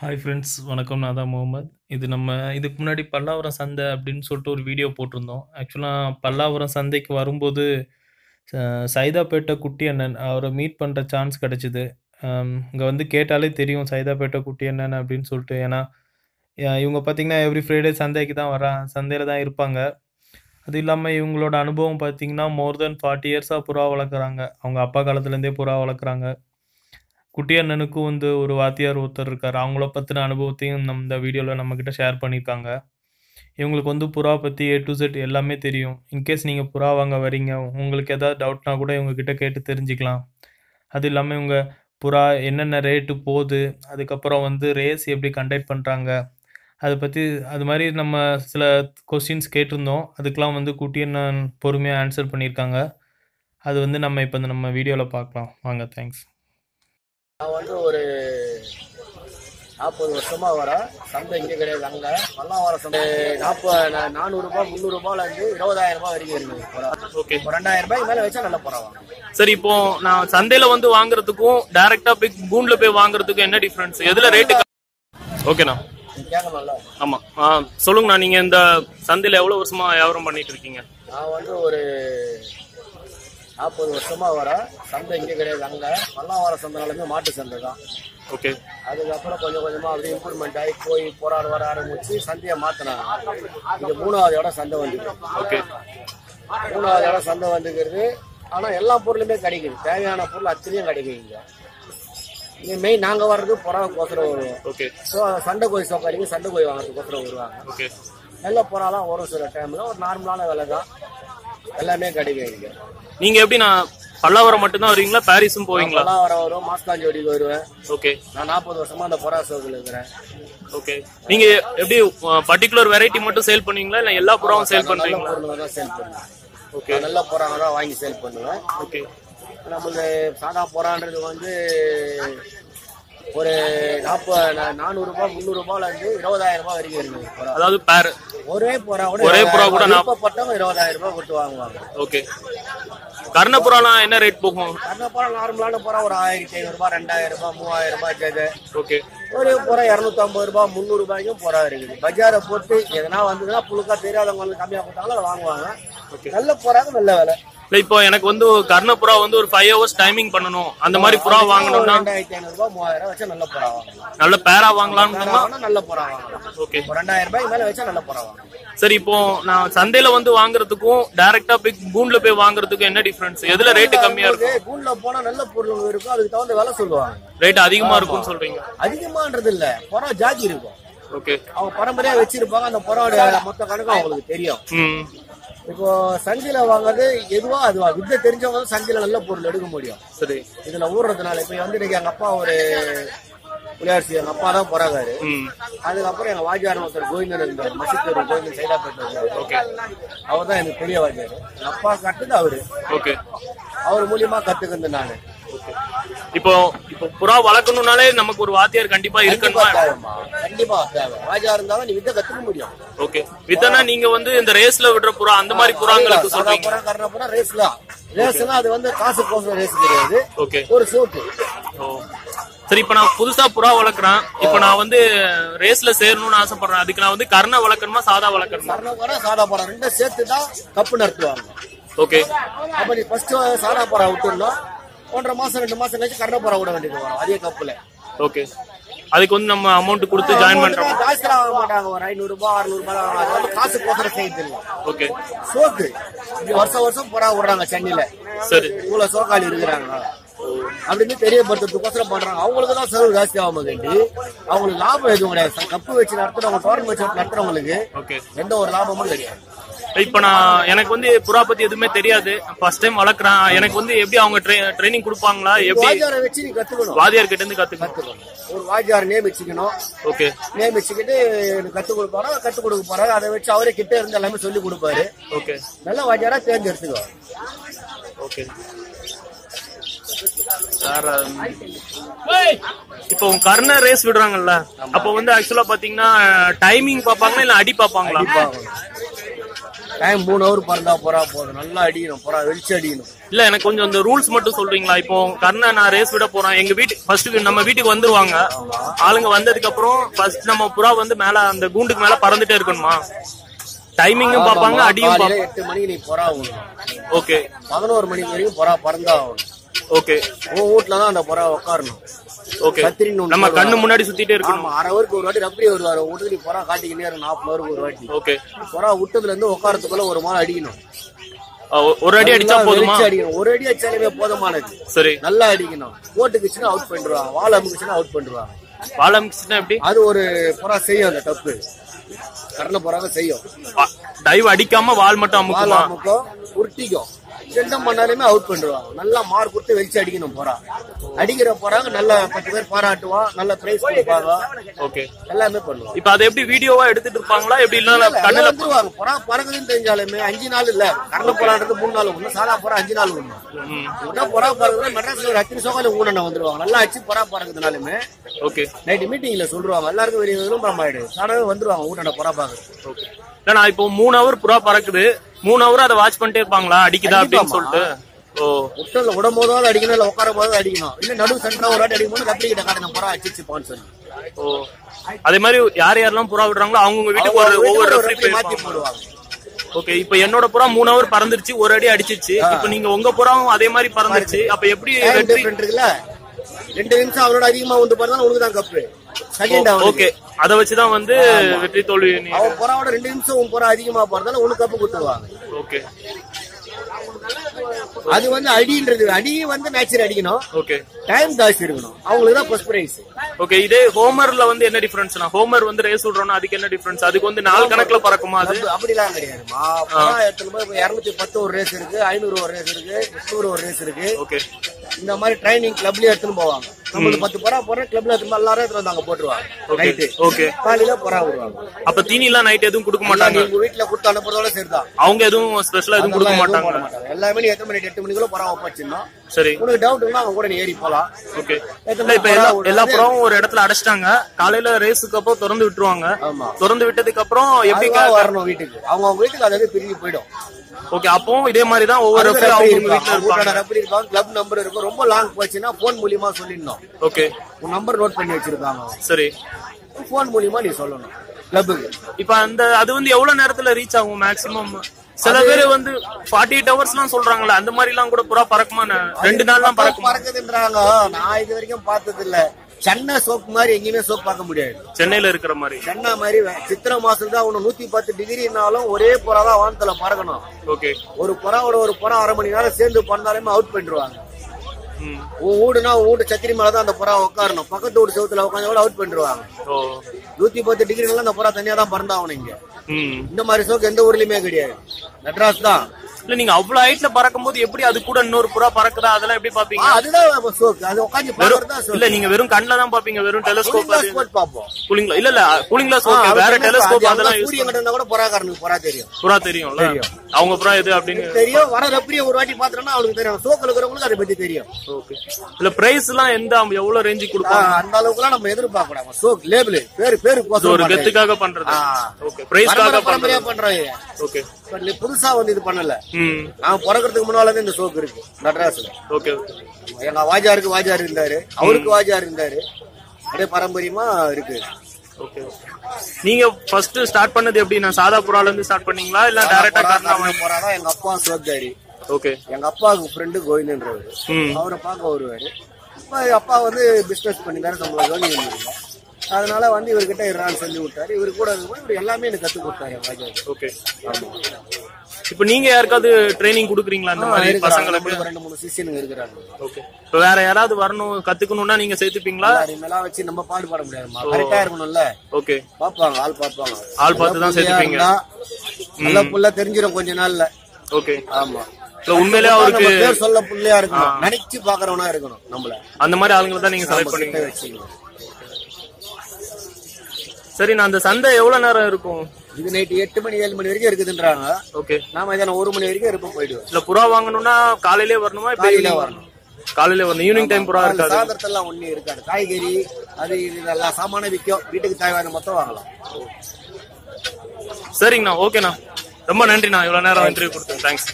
Hi friends வணக்கம். நான் தான் முகமது. இது நம்ம இதுக்கு முன்னாடி பல்லாவரம் சந்தை அப்படின்னு சொல்லிட்டு ஒரு வீடியோ போட்டிருந்தோம். ஆக்சுவலாக பல்லாவரம் சந்தைக்கு வரும்போது சைதாப்பேட்டை குட்டி அண்ணன் அவரை மீட் பண்ணுற சான்ஸ் கிடச்சிது. இங்கே வந்து கேட்டாலே தெரியும் சைதாப்பேட்டை குட்டி அண்ணன் அப்படின்னு சொல்லிட்டு. ஏன்னா இவங்க பார்த்திங்கன்னா எவ்ரி ஃப்ரைடே சந்தைக்கு தான் வரா சந்தையில் தான் இருப்பாங்க. அது இல்லாமல் இவங்களோட அனுபவம் பார்த்திங்கன்னா மோர் தென் ஃபார்ட்டி இயர்ஸாக புறா வளர்க்குறாங்க. அவங்க அப்பா காலத்துலேருந்தே புறா வளர்க்குறாங்க. குட்டி அண்ணனுக்கும் வந்து ஒரு வாத்தியார் ஒருத்தர் இருக்கார். அவங்கள பற்றின அனுபவத்தையும் நம்ம இந்த வீடியோவில் நம்மக்கிட்ட ஷேர் பண்ணியிருக்காங்க இவங்களுக்கு வந்து புறா பற்றி ஏ டு செட் எல்லாமே தெரியும். இன்கேஸ் நீங்கள் புறா வாங்க வரீங்க உங்களுக்கு எதாவது டவுட்னா கூட இவங்கக்கிட்ட கேட்டு தெரிஞ்சுக்கலாம். அது இல்லாமல் இவங்க புறா என்னென்ன ரேட்டு போகுது அதுக்கப்புறம் வந்து ரேஸ் எப்படி கண்டக்ட் பண்ணுறாங்க அதை பற்றி அது மாதிரி நம்ம சில கொஸ்டின்ஸ் கேட்டிருந்தோம். அதுக்கெலாம் வந்து குட்டி பொறுமையாக ஆன்சர் பண்ணியிருக்காங்க அது வந்து நம்ம இப்போ இந்த நம்ம வீடியோவில் பார்க்கலாம். வாங்க தேங்க்ஸ் நான் வந்து ஒரு நாற்பது வருஷமா வரேன். சந்தை இங்கே கிடையாது அங்க. பல்லாவரம் சந்தை. நாற்பது நானூறு ரூபாய் முந்நூறு ரூபாயில இருந்து இருபதாயிரம் ரூபாய் வரைக்கும் இருக்குது. ஓகே ரெண்டாயிரம் ரூபாய் மேல வச்சா நல்ல வாங்க சரி இப்போ நான் சந்தையில வந்து வாங்குறதுக்கும் டைரக்டா போய் கூண்ட்ல போய் வாங்குறதுக்கும் என்ன டிஃபரன்ஸ் எதுல ரேட்டு ஓகேண்ணா கேட்கணும்ல ஆமா. ஆ, சொல்லுங்கண்ணா நீங்க இந்த சந்தையில எவ்வளவு வருஷமா வியாபாரம் பண்ணிட்டு இருக்கீங்க? நான் வந்து ஒரு நாற்பது வருஷமா வரேன் சந்தை இங்கே கிடையாது. அங்க பல்லாவரம் சந்தைனாலுமே மாட்டு சந்தை தான். ஓகே. அதுக்கப்புறம் கொஞ்சம் கொஞ்சமா அப்படியே இம்ப்ரூவ்மெண்ட் ஆகி போய் போராட வர ஆரம்பிச்சு சந்தையை மாத்தினாங்க. இது மூணாவது இடம் சந்தை வந்துருக்கு ஓகே. மூணாவது இடம் சந்தை வந்துக்கிறது ஆனா எல்லா பொருளுமே கிடைக்குது. தேவையான பொருள் அத்தனையும் கிடைக்குது இங்க. இங்க மெயின் நாங்க வர்றது புறாவுக்கோசரம் வருவோம். ஓகே. ஸோ சண்டை கோழி சோக்காரிங்க சண்டை கோழி வாங்குறதுக்கோசரம் வருவாங்க. ஓகே. நல்ல புறாலாம் வரும் சில டைம்ல ஒரு நார்மலான விலை தான். எல்லாமே கிடைக்கும் இங்க நீங்க எப்படி நான் பல்லாவரம் மட்டும்தான் வருவீங்களா? பாரிஸும் போவீங்களா? எல்லாம் வர வரும் மாஸ்காஞ்சோடிக்கு வருவேன். ஓகே. நான் நாற்பது வருஷமா அந்த புறா சோக்கில் இருக்கிறேன். ஓகே. நீங்க எப்படி பர்டிகுலர் வெரைட்டி மட்டும் சேல் பண்ணுவீங்களா? இல்ல எல்லா புறாவும் சேல் பண்றீங்களா சேல் பண்ணுவேன். ஓகே. நல்ல புறாங்க தான் வாங்கி சேல் பண்ணுவேன். ஓகே. நம்மளுக்கு சாதா புறான்றது வந்து ஒரு நாற்பது நானூறு ரூபாய் முந்நூறு ரூபாயில இருந்து இருபதாயிரம் ரூபாய் வரைக்கும் இருக்குது அதாவது பேர் ஒரே புறா கூட ஒரே புறா கூட விருப்பப்பட்டவங்க இருபதாயிரம் ரூபாய் கொடுத்து வாங்குவாங்க. ஓகே. கர்ணபுராலாம் என்ன ரேட் போகும்? கண்ணப்புறா நார்மலான புறா ஒரு ஆயிரத்தி ஐநூறு ரூபாய் ரெண்டாயிரம் ரூபாய் மூவாயிரம் ரூபாய் கேது ஓகே. ஒரு புறா இருநூத்தி ஐம்பது ரூபாய் முந்நூறு ரூபாய்க்கும் புறா இருக்குது. பஜாரை போட்டு எதனா வந்ததுன்னா புழுக்கா தெரியாதவங்க வந்து கம்மியா கொடுத்தாங்களோ அதை வாங்குவாங்க. நல்ல புறாக்கு நல்ல விலை. இல்ல இப்போ எனக்கு வந்து கர்ணபுரா வந்து ஒரு ஃபைவ் ஹவர்ஸ் டைமிங் பண்ணணும். அந்த மாதிரி புறா வாங்கணும்னா ரெண்டாயிரத்தி ஐநூறு ரூபாய் மூவாயிரம் வச்சா நல்ல புறா வாங்கலாம். நல்ல பேரா வாங்கலாம்னா நல்ல புறா வாங்கலாம். ஓகே ரெண்டாயிரம் ரூபாய்க்கு மேல வச்சா நல்ல புறா வாங்கலாம். சரி இப்போ நான் சந்தையில வந்து வாங்குறதுக்கும் டைரக்டா போய் கூண்ட்ல போய் வாங்குறதுக்கும் என்ன டிஃபரன்ஸ் எதுல ரேட்டு கம்மியா இருக்கும்? கூண்ல போனா நல்ல பொருள் இருக்கும் அதுக்கு தகுந்த விலை சொல்லுவாங்க. ரேட் அதிகமா இருக்கும்னு சொல்றீங்க. அதிகமான்றது இல்ல புறா ஜாதி இருக்கும். ஓகே அவங்க பரம்பரையா வச்சிருப்பாங்க அந்த புறாவோட மொத்த கணக்கும் அவங்களுக்கு தெரியும். ம். இப்போ சந்தையில வாங்குறது எதுவா அதுவா? வித்தை தெரிஞ்சவங்க சந்தையில நல்ல பொருள் எடுக்க முடியும். சரி. இதுல ஊடுறதுனால இப்ப வந்து இன்னைக்கு எங்க அப்பா ஒரு புளியார்சி எங்க அப்பா தான் புறாகாரு ம். அதுக்கப்புறம் எங்க வாஜியார் ஒருத்தர் கோவிந்தன் இருந்தார். மசித்தூர் கோவிந்தன் சைதாப்பேட்டை அவர் தான் எனக்கு பெரிய வாஜியார் எங்க அப்பா கட்டுது அவரு. ஓகே. அவர் மூலியமா கத்துக்கிறது நானு. இப்போ இப்போ புறா வளர்க்கணும்னாலே நமக்கு ஒரு வாத்தியார் கண்டிப்பா இருக்கணுமா? கண்டிப்பா தேவை. வாஜியா இருந்தாலும் நீ வித்தை கத்துக்க முடியும். ஓகே வித்தனா நீங்க வந்து இந்த ரேஸ்ல விடுற புறா அந்த மாதிரி புறாங்களுக்கு சொல்றீங்க. புறா கரண புறா ரேஸ் தான். ரேஸ்னா அது வந்து காசு கோசம் ரேஸ் கிடையாது. ஓகே ஒரு சோட்டு ஓ. சரி இப்போ நான் புதுசா புறா வளர்க்குறேன். இப்போ நான் வந்து ரேஸ்ல சேரணும்னு ஆசைப்படுறேன். அதுக்கு நான் வந்து கர்ண வளர்க்கணுமா சாதா வளர்க்கணுமா? கரண புறா சாதா புறா. ரெண்டும் சேர்த்து தான் கப்பு நடத்துவாங்க. ஓகே அப்ப நீ ஃபர்ஸ்ட் சாதா புறா விட்டுடணும். ஒன்றரை மாசம் ரெண்டு மாசம் கழிச்சு கரண புறா விட வேண்டியது வரும். அதே கப்புல. ஓகே. அதுக்கு வந்து நம்ம அமௌண்ட் கொடுத்து ஜாயின் பண்றோம். காசு வாங்க மாட்டாங்க. ஒரு ஐநூறு ரூபாய் அறுநூறு ரூபாய். அது வந்து காசு கோசரம் செய்யறது இல்லை. ஓகே. சோக்கு. இது வருஷம் வருஷம் புறா விடுறாங்க சென்னையில. சரி. இவ்வளவு சோக்காளி இருக்கிறாங்க. அப்படின்னு தெரியப்படுத்துறதுக்கோசரம் பண்றாங்க. அவங்களுக்கு தான் செலவு ஜாஸ்தி ஆகும் அவங்களுக்கு லாபம் எதுவும் கிடையாது. கப்பு வச்சு நடத்துறவங்க டோர்னமெண்ட் வச்சு நடத்துறவங்களுக்கு எந்த ஒரு லாபமும் கிடையாது. இப்போ நான் எனக்கு வந்து புறா பத்தி எதுவுமே தெரியாது. ஃபர்ஸ்ட் டைம் வளர்க்குறேன். எனக்கு வந்து எப்படி அவங்க ட்ரைனிங் கொடுப்பாங்களா? எப்படி வச்சு நீ கத்துக்கணும். வாதியார் கிட்ட இருந்து கத்துக்கணும். ஒரு வாஜியார் நேம் வச்சுக்கணும் ஓகே. நேம் வச்சுக்கிட்டு கத்து கொடுப்பாரோ கத்து கொடுக்க போறாரு அதை வச்சு அவரே கிட்ட இருந்து எல்லாமே சொல்லி கொடுப்பாரு. ஓகே. நல்ல வாஜியாரா தேர்ந்தெடுத்துக்கோ. ஓகே. இப்போ கர்ண ரேஸ் விடுறாங்கல்ல அப்போ வந்து ஆக்சுவலா பாத்தீங்கன்னா டைமிங் பாப்பாங்களா இல்ல அடி பாப்பாங்களா டைம் மூணு ஹவர் பறந்தா புறா போதும் நல்லா அடிக்கணும். புறா வெளிச்சு அடிக்கணும். இல்ல எனக்கு கொஞ்சம் இந்த ரூல்ஸ் மட்டும் சொல்றீங்களா? இப்போ கர்ணை நான் ரேஸ் விட போறேன். எங்க வீட்டுக்கு ஃபர்ஸ்ட் நம்ம வீட்டுக்கு வந்துருவாங்க. ஆளுங்க வந்ததுக்கு அப்புறம் ஃபர்ஸ்ட் நம்ம புறா வந்து மேல அந்த கூண்டுக்கு மேல பறந்துட்டே இருக்கணுமா? டைமிங்கும் பாப்பாங்க அடியும் எட்டு மணிக்கு நீ புறா ஓகே பதினோரு மணி வரைக்கும் புறா பறந்தா ஓகே உன் வீட்டுல தான் அந்த புறா உட்காரணும் ஓகே ஒண்ணு நம்ம கண்ணு. முன்னாடி சுத்திட்டே இருக்கணும். ஆமா அரை ஹவருக்கு ஒரு வாட்டி ரப்பரி வருவாரு. வீட்டுக்கு நீ புறா காட்டிக்கிட்டே இருக்கும் நாற்பது ஹவருக்கு ஒரு வாட்டி. ஓகே புறா விட்டதுல இருந்து உட்காரத்துக்குள்ள ஒரு மாலை அடிக்கணும். ஒரு அடி அடிச்சா போதுமா? அடிக்கணும். ஒரு அடி அடிச்சாலுமே போதுமானது. சரி. நல்லா அடிக்கணும். போட்டுக்குச்சுன்னா அவுட் பண்ணிடுவாங்க வால் அமுக்குச்சுன்னா அவுட் பண்ணிடுவாங்க வாழை மிக்ஸ்னா எப்படி? அது ஒரு புறா செய்யும் அந்த தப்பு. கரண புறாவை செய்யும். டைவ் அடிக்காம வால் மட்டும் அமுக்கும் உருட்டிக்கும். ரெண்டும் பண்ணாலுமே அவுட் பண்ணிடுவாங்க. நல்லா மார்க் கொடுத்து வெளிச்சு அடிக்கணும் புறா. அடிக்கிற புறாங்க நல்ல பத்து பேர் பாராட்டுவான் நல்ல பிரைஸ் கொடுப்பாங்க. ஓகே எல்லாமே பண்ணுவாங்க. இப்ப அதை எப்படி வீடியோவா எடுத்துட்டு இருப்பாங்களா? எப்படி இல்ல கண்ணுல வந்துருவாங்க. புறா பறக்குதுன்னு தெரிஞ்சாலுமே அஞ்சு நாள் இல்ல. கரண புறான்றது மூணு நாள் ஒண்ணு சாதா புறா அஞ்சு நாள் ஒண்ணு. உடனே புறா பறக்குதுன்னா மெட்ராஸ்ல ஒரு அத்தனை சோகால ஊனண்ண வந்துருவாங்க. நல்லா அடிச்சு புறா பறக்குதுனாலுமே ஓகே நைட்டு மீட்டிங்ல சொல்லுவாங்க. எல்லாருக்கும் வெளியே விளம்பரம் ஆயிடுது தானாவே வந்துருவாங்க ஊனண்ண புறா பாக்குறது ஓகே இப்போ மூணு ஹவர் புறா பறக்குது. மூணு ஹவர் அதை வாட்ச் பண்ணிட்டே இருப்பாங்களா? அடிக்குதா அப்படின்னு. சொல்லிட்டு? ஓ. முட்டல விடும் போதாவது அடிக்கணும் இல்ல போதாவது அடிக்கணும். இல்ல நடு சென்டரா ஒரு வாட்டி அடிக்கும் போது கத்திரி கிட்ட காட்டணும் புறா அடிச்சு பான்னு ஓ. அதே மாதிரி யார் யாரெல்லாம் புறா விடுறாங்களோ அவங்க வீட்டுக்கு ஒரு ஒவ்வொரு ரெஃபரி மாத்தி போயிருப்பாங்க. போடுவாங்க. ஓகே இப்போ என்னோட புறா மூணு ஹவர் பறந்துருச்சு ஒரு அடி அடிச்சிச்சு இப்போ நீங்க உங்க புறாவும் அதே மாதிரி பறந்துருச்சு. அப்ப எப்படி இருக்குல்ல. ரெண்டு நிமிஷம் அவரோட அதிகமா வந்து பாருங்க உனக்கு தான் கப்பு செகண்ட் ஓகே. அத வச்சுதான் வந்து வெற்றி தோல்வி அவன் புறாவோட ரெண்டு நிமிஷம் உன் புறா அதிகமா போறதால உனக்கு கப்பு கொடுத்துருவாங்க. ஓகே. அது வந்து அடின்றது அடி வந்து நேச்சர் அடிக்கணும். ஓகே. டைம் ஜாஸ்தி இருக்கணும். அவங்களுக்கு தான் ஃபர்ஸ்ட் பிரைஸ் ஓகே இதே ஹோமர்ல வந்து என்ன டிஃபரன்ஸ்னா ஹோமர் வந்து ரேஸ் விடுறோம்னா அதுக்கு என்ன டிஃபரன்ஸ் அதுக்கு வந்து நாலு கணக்குல பறக்குமா அது? அப்படிலாம் கிடையாதுமா எத்தனை போய் இருநூத்தி பத்து ஒரு ரேஸ் இருக்கு ஐநூறு ஒரு ரேஸ் இருக்கு எட்நூறு ஒரு ரேஸ் இருக்கு. ஓகே. இந்த மாதிரி ட்ரைனிங் கிளப்லயே எடுத்துன்னு போவாங்க. நம்மளுக்கு பத்து புறா போறோம் கிளப்ல எடுத்து எல்லாரும் எடுத்துட்டு வந்து அங்க போட்டுருவாங்க. ஓகே. Night okay. காலையில புறா விடுவாங்க. அப்ப தீனி எல்லாம் நைட் எதுவும் கொடுக்க மாட்டாங்க உங்க வீட்டுல கொடுத்து அனுப்புறதோட சரிதான். அவங்க எதுவும் ஸ்பெஷலா எதுவும் கொடுக்க மாட்டாங்க. எல்லாமே நீ எத்தனை மணி எட்டு மணிக்குள்ள புறா வச்சிடணும் சரி. உனக்கு டவுட்னா அவங்க கூட நீ ஏறி போலாம். ஓகே. இப்ப புறா எல்லா? எல்லா புறாவும் ஒரு இடத்துல அடைச்சிட்டாங்க. காலையில ரேஸுக்கு அப்புறம் திறந்து விட்டுருவாங்க. திறந்து விட்டதுக்கு அப்புறம் எப்படி வரணும் வீட்டுக்கு. அவங்க அவங்க வீட்டுக்கு அதாவது பிரிஞ்சு போயிடும். ஓகே அப்பவும் இதே மாதிரி தான் ஒவ்வொரு referee இருப்பாங்க? கிளப் நம்பர் இருக்கும். ரொம்ப லாங் போச்சுன்னா போன் மூலியமா சொல்லிடணும். ஓகே உன் நம்பர் நோட் பண்ணி வச்சிருக்காங்க. சரி. போன் மூலியமா நீ சொல்லணும். கிளப்புக்கு இப்ப அந்த அது வந்து எவ்வளவு நேரத்துல ரீச் ஆகும் மேக்ஸிமம் சில பேர் வந்து ஃபார்ட்டி எயிட் ஹவர்ஸ் எல்லாம் சொல்றாங்களே அந்த மாதிரி எல்லாம் கூட புறா பறக்குமா? ரெண்டு நாள் தான் பறக்குமா? பறக்குதுன்றாங்க. நான் இது வரைக்கும் பார்த்தது இல்ல சென்னை சோப் மாதிரி எங்கேயுமே சோப் பார்க்க முடியாது. சென்னையில இருக்கிற மாதிரி. சென்னை மாதிரி சித்திரை மாசத்துல தான் ஒண்ணு நூத்தி பத்து டிகிரினாலும் ஒரே புறா தான் வானத்துல பறக்கணும். ஓகே. ஒரு புறாவோட ஒரு புறா அரை மணி நேரம் சேர்ந்து பறந்தாலுமே அவுட் பண்ணிடுவாங்க. உன் வீடுனா உன் வீட்டு சத்திரி மேல தான் அந்த புறா உட்காரணும். பக்கத்து வீடு செவுத்துல உட்காந்து கூட அவுட் பண்ணிடுவாங்க. நூத்தி பத்து டிகிரினால அந்த புறா தனியா தான் பறந்தாகணும் இங்க. இந்த மாதிரி சோக்கு எந்த ஊர்லயுமே கிடையாது. மெட்ராஸ் தான். இல்ல நீங்க அவ்வளவு ஹைட்ல பறக்கும் போது எப்படி அது கூட இன்னொரு புறா பறக்குதா? அதெல்லாம் எப்படி பாப்பீங்க அதுதான் சோக்கு அது உட்காந்து பாக்குறது தான் இல்ல நீங்க வெறும் கண்ணுல தான் பாப்பீங்க வெறும் டெலிஸ்கோப் பார்ப்போம். கூலிங்ல இல்ல இல்ல கூலிங் கிளாஸ் ஓகே வேற டெலிஸ்கோப் அது அதெல்லாம் கிட்ட இருந்தா கூட புறாக்காரனுக்கு புறா தெரியும். புறா தெரியும்ல? அவங்க புறா எது அப்படின்னு? தெரியும் வர ரப்பிரிய ஒரு வாட்டி பாத்துறோம்னா அவனுக்கு தெரியும். சோக்கில் இருக்கிறவங்களுக்கு அதை பத்தி தெரியும். ஓகே இல்ல பிரைஸ் எல்லாம் எந்த எவ்வளவு ரேஞ்சுக்கு ஆ, கொடுப்பாங்க? அந்த அளவுக்குலாம் நம்ம எதிர்பார்க்க கூடாது சோக் லேபிள் பேரு பேரு ஒரு கெத்துக்காக பண்றது. ஓகே பிரைஸ்க்காக பண்றது. ஓகே பட் நீ புதுசா வந்து இது பண்ணல. நான் பிறக்கிறதுக்கு முன்னால இந்த சோக் இருக்கு நட்ராஸ்ல ஓகே எங்க வாஜாருக்கு வாஜார் இருந்தாரு அவருக்கு வாஜார் இருந்தாரு. அப்படியே பாரம்பரியமா இருக்கு. ஓகே நீங்க ஃபர்ஸ்ட் ஸ்டார்ட் பண்ணது எப்படி? நான் சாதா புறால இருந்து ஸ்டார்ட் பண்ணீங்களா? இல்ல டைரக்டா கர்ணா போறாதான் எங்க அப்பா சோக்தாரி ஓகே. எங்க அப்பாவுக்கு ஃப்ரெண்டு கோவிந்தன்றவர். அவரை பார்க்க வருவாரு. அப்பா வந்து பிசினஸ் பண்ணிட்டாரு நம்மள கவனி இல்லை அதனால வந்து இவர்கிட்ட இறான் சொல்லி விட்டாரு. இவர் கூட இருக்கும்போது இவர் எல்லாமே எனக்கு கத்து கொடுத்தாரு ஓகே. ஆமா இப்போ நீங்க யாருக்காவது ட்ரைனிங் கொடுக்குறீங்களா இந்த மாதிரி. பசங்களுக்கு ரெண்டு மூணு சிஷியனுங்க இருக்கிறாங்க. ஓகே. இப்போ வேற யாராவது வரணும் கத்துக்கணும்னா நீங்க சேர்த்துப்பீங்களா? இனிமேலாம் வச்சு நம்ம பாடுபட முடியாதுமா கரெக்டா இருக்கணும்ல. ஓகே. பாப்பாங்க ஆள் பாப்பாங்க ஆள் பார்த்து தான் சேர்த்துப்பீங்க. நல்ல புள்ள தெரிஞ்சிடும் கொஞ்ச நாள்ல. ஓகே. ஆமா. உண்மையிலே அவருக்கு சொல்ல புள்ளையா இருக்கணும். நினைச்சு பாக்குறவனா இருக்கணும் நம்மள. அந்த மாதிரி ஆளுங்களை தான் நீங்க செலக்ட் பண்ணீங்க வச்சுக்கணும். சரி நான் அந்த சந்தை எவ்வளவு நேரம் இருக்கும்? இது நைட்டு எட்டு மணி ஏழு மணி வரைக்கும் இருக்குதுன்றாங்க. ஓகே. நான் மதியானம் ஒரு மணி வரைக்கும் இருப்போம் போயிடுவேன் இல்ல புறா வாங்கணும்னா காலையிலே வரணுமா? இப்ப காலையில வரணும். காலையில வரணும். ஈவினிங் டைம் புறா இருக்காது. சாதனத்தெல்லாம் ஒண்ணு இருக்காது. காய்கறி அது இது சாமான விற்கும். வீட்டுக்கு தேவையான மொத்தம் வாங்கலாம். சரிங்கண்ணா ஓகேண்ணா. ரொம்ப நன்றிண்ணா. இவ்வளவு நேரம் இன்டர்வியூ கொடுத்தேன் தேங்க்ஸ்